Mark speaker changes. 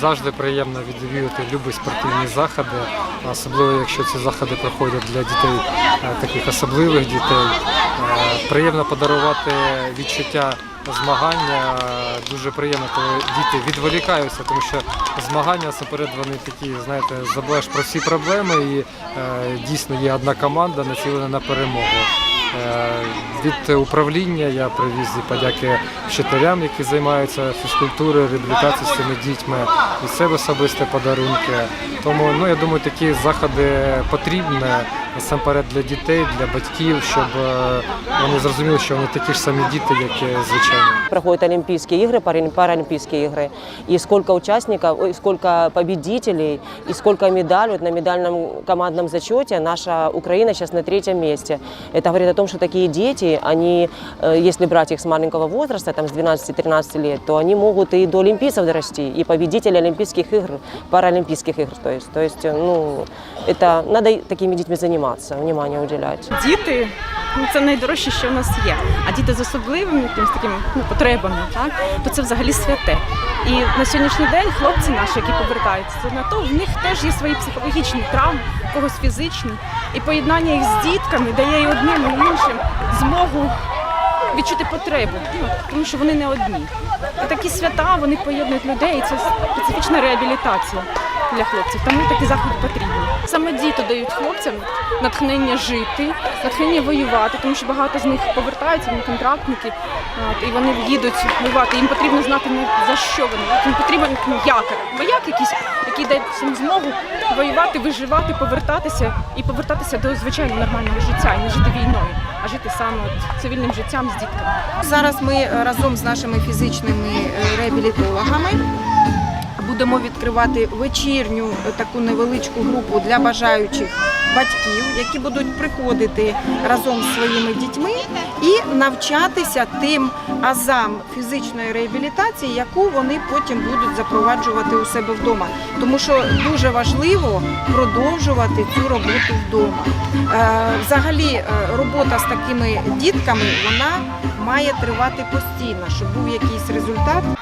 Speaker 1: Завжди приємно відвідувати любі спортивні заходи, особливо якщо ці заходи проходять для дітей е, таких особливих дітей. Е, Приємно подарувати відчуття змагання. Дуже приємно, коли діти відволікаються, тому що змагання насамперед вони такі, знаєте, забуваєш про всі проблеми і е, дійсно є одна команда націлена на перемогу. Е, Від управління я привіз і подяки вчителям, які займаються фізкультурою, реабілітацією з цими дітьми, від себе особисті подарунки. Тому ну, я думаю, такі заходи потрібні насамперед для дітей, для батьків, щоб е, вони зрозуміли, що вони такі ж самі діти, як і звичайні.
Speaker 2: Проходят Олимпийские игры, паралим- паралимпийские игры, и сколько участников, ой, сколько победителей, и сколько медалей. Вот на медальном командном зачете наша Украина сейчас на третьем месте. Это говорит о том, что такие дети, они, э, если брать их с маленького возраста, там с 12-13 лет, то они могут и до олимпийцев дорасти, и победители Олимпийских игр, паралимпийских игр. То есть, то есть э, ну, это надо и такими детьми заниматься, внимание уделять.
Speaker 3: Діти ну, це найдорожче, що в нас є. А діти з особливими якимись такими ну, потребами, так то це взагалі святе. І на сьогоднішній день хлопці наші, які повертаються, на то в них теж є свої психологічні травми, когось фізичні. І поєднання їх з дітками дає і одним, і іншим змогу відчути потребу, ну, тому що вони не одні. І такі свята вони поєднують людей, і це специфічна реабілітація для хлопців. Тому такі заходи потрібні. Саме діти дають хлопцям натхнення жити, натхнення воювати, тому що багато з них повертаються, вони контрактники, і вони їдуть воювати. Їм потрібно знати не за що вони. Їм потрібен ну, якор, вояк якийсь, який дає всім змогу воювати, виживати, повертатися і повертатися до звичайного нормального життя і не жити війною, а жити саме от, цивільним життям з дітками.
Speaker 4: Зараз ми е, разом з нашими фізичними е, реабілітологами будемо відкривати вечірню таку невеличку групу для бажаючих батьків, які будуть приходити разом з своїми дітьми і навчатися тим азам фізичної реабілітації, яку вони потім будуть запроваджувати у себе вдома. Тому що дуже важливо продовжувати цю роботу вдома. Е, Взагалі, е, робота з такими дітками вона має тривати постійно, щоб був якийсь результат.